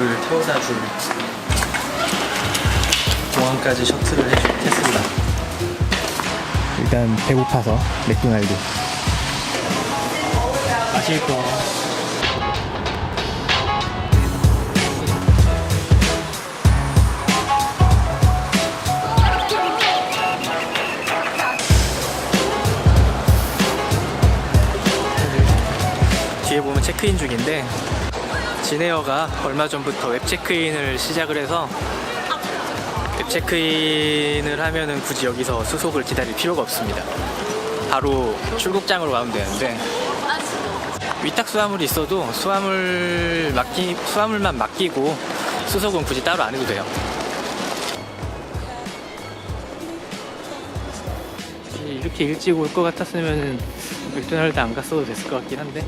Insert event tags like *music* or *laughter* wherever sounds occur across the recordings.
저를 태워다 준 공항까지 셔틀을 해준 테슬라. 일단 배고파서 맥도날드. 마실 거. 뒤에 보면 체크인 중인데 진에어가 얼마 전부터 웹 체크인을 시작을 해서 웹 체크인을 하면은 굳이 여기서 수속을 기다릴 필요가 없습니다. 바로 출국장으로 가면 되는데 위탁 수화물이 있어도 수화물 맡기 수화물만 맡기고 수속은 굳이 따로 안 해도 돼요. 이렇게 일찍 올 것 같았으면 맥도날드 안 갔어도 됐을 것 같긴 한데.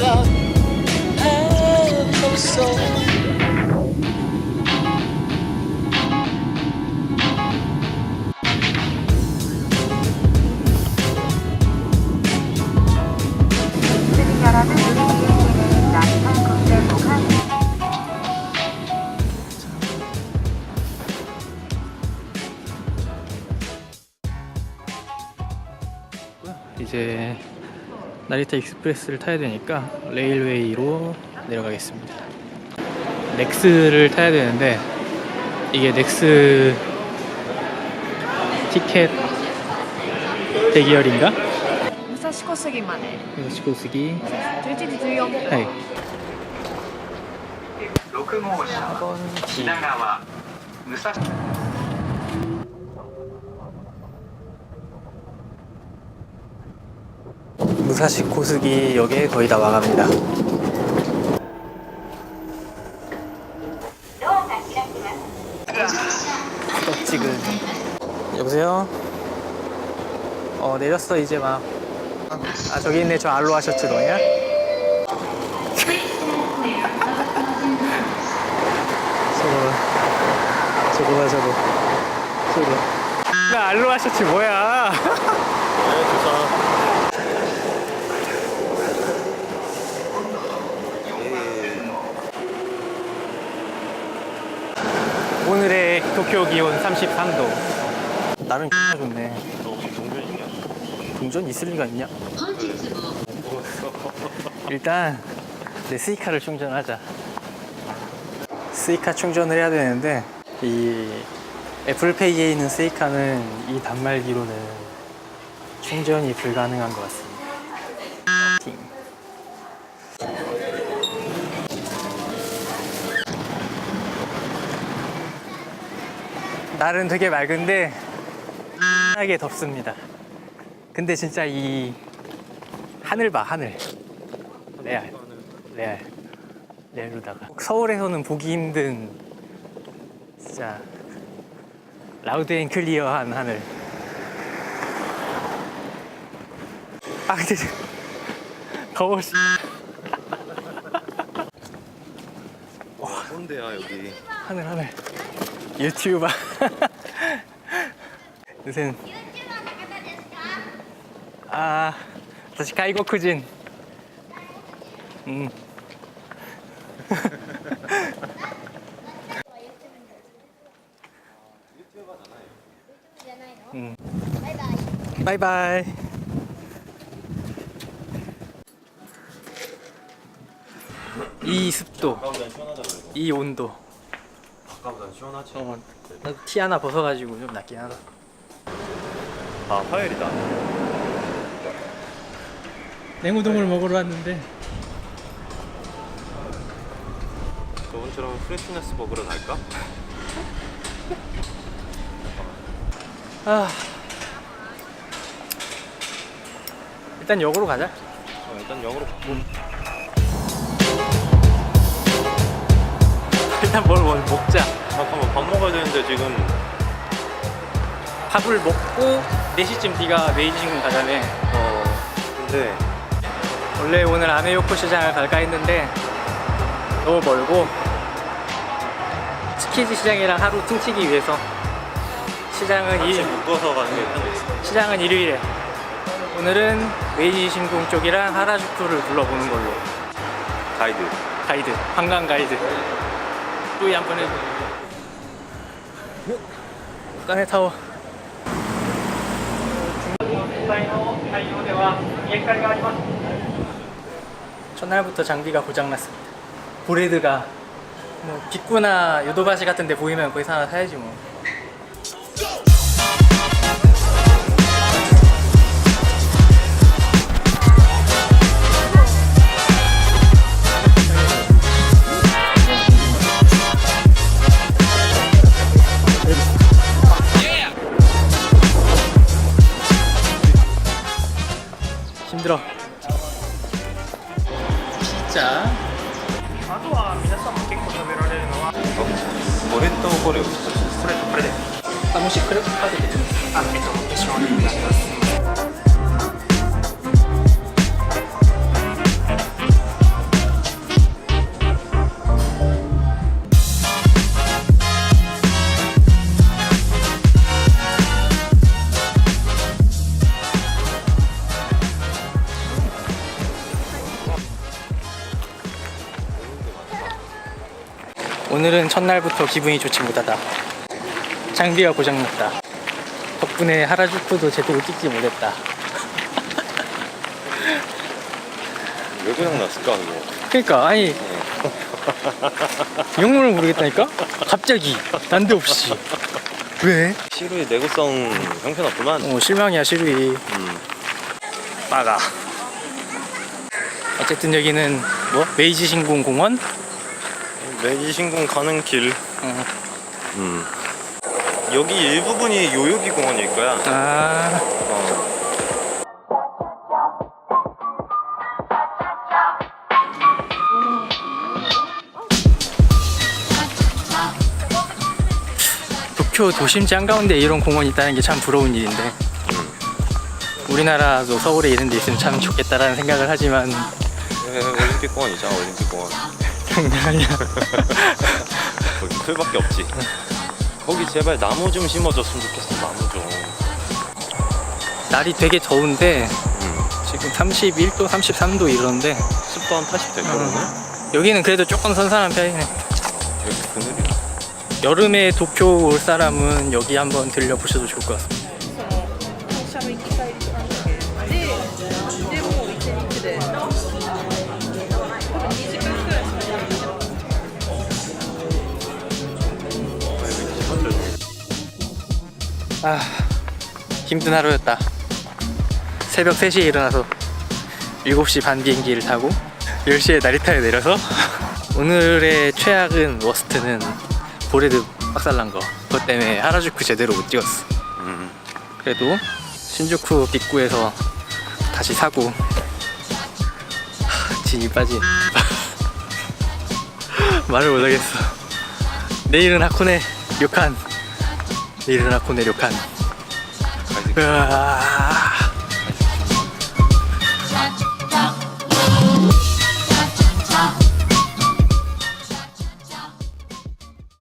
myself. Oh, so. 나리타 익스프레스를 타야 되니까 레일웨이로 내려가겠습니다. 넥스를 타야 되는데 이게 넥스 티켓 대기열인가? 武蔵小杉まで 시고스기 11時14分 하이 6号車 4번 D 品川武蔵 무사시 코스기 역에 거의 다 와갑니다. 떡지근 여보세요? 어 내렸어 이제 막. 아 저기 있네 저 알로하 셔츠 너냐? 저거 저거가 저거 저거. 야 알로하 셔츠 뭐야? 오늘의 도쿄 기온 33도. 나름 X나 좋네. 동전 있을 리가 있냐? 일단 내 스이카를 충전하자. 스이카 충전을 해야 되는데 이 애플페이에 있는 스이카는 이 단말기로는 충전이 불가능한 것 같습니다. 날은 되게 맑은데 하게 덥습니다. 근데 진짜 이 하늘 봐 하늘. 레알 레알 레알로다가. 서울에서는 보기 힘든 진짜 라우드 앤 클리어한 하늘. 아 근데 *laughs* 더워 씨. 뭔데야 여기. 하늘 하늘 유튜버. *laughs* 요새 아 다시 가이고쿠진. 음. 음. 바이바이. 이 습도 이 온도 아까보다 시원하지 어, 나도 티 하나 벗어가지고 좀 낫긴 하다. 아 화요일이다 냉우동을 먹으러 왔는데 저번처럼 프레시네스 먹으러 갈까? 아 일단 역으로 가자. 어, 일단 영어로 일단 *laughs* 뭘, 뭘 먹자. 잠깐만 밥 먹어야 되는데 지금 밥을 먹고 4시쯤 네가 메이지 신공 가자며 어 근데 원래 오늘 아메요코 시장을 갈까 했는데 너무 멀고 스키즈 시장이랑 하루 퉁치기 위해서 시장은 일, 묶어서 가는 게 편해. 시장은 일요일에. 오늘은 메이지 신궁 쪽이랑 하라주쿠를 둘러보는 걸로. 가이드. 가이드. 관광 가이드 또이 한번 해줘. 까네 타워. 첫날부터 장비가 고장났습니다. 보레드가 뭐 빅구나 요도바시 같은 데 보이면 거기서 하나 사야지 뭐 あとは皆さんも結構食べられるのはボレットをこれを一つこれこれで。もしこれかけて。あえっと一緒になります。 오늘은 첫날부터 기분이 좋지 못하다. 장비가 고장났다. 덕분에 하라주쿠도 제대로 찍지 못했다. *laughs* 왜 고장 났을까 그거 그러니까 아니 *laughs* 영문을 모르겠다니까? 갑자기 난데없이 왜? 시루의 내구성 형편없구만 어, 실망이야 시루이. 음. 빠가. 어쨌든 여기는 뭐 메이지 신궁 공원. 매기 신궁 가는 길 어. 음. 여기 일부분이 요요기 공원일 거야 아 어. 도쿄 도심 짱가운데 이런 공원이 있다는 게 참 부러운 일인데. 우리나라도 서울에 이런 데 있으면 참 좋겠다라는 생각을 하지만 에, 올림픽 공원이잖아 올림픽 공원 장난 아니야. 거기 풀밖에 없지 거기 제발 나무 좀 심어줬으면 좋겠어 나무 좀 날이 되게 더운데 음. 지금 31도, 33도 이러는데 습도 한 80 될거라네 여기는 그래도 조금 선선한 편이네. 여기 그늘이다 여름에 도쿄 올 사람은 여기 한번 들려보셔도 좋을 것 같습니다. 아 힘든 하루였다. 새벽 3시에 일어나서 7시 반 비행기를 타고 10시에 나리타에 내려서 *laughs* 오늘의 최악은 워스트는 보레드 빡살난 거 그것 때문에 하라주쿠 제대로 못 찍었어. 음. 그래도 신주쿠 빅구에서 다시 사고 하, 진이 빠진 *laughs* 말을 못하겠어 내일은 하코네 료칸 내 료칸 가이드 으아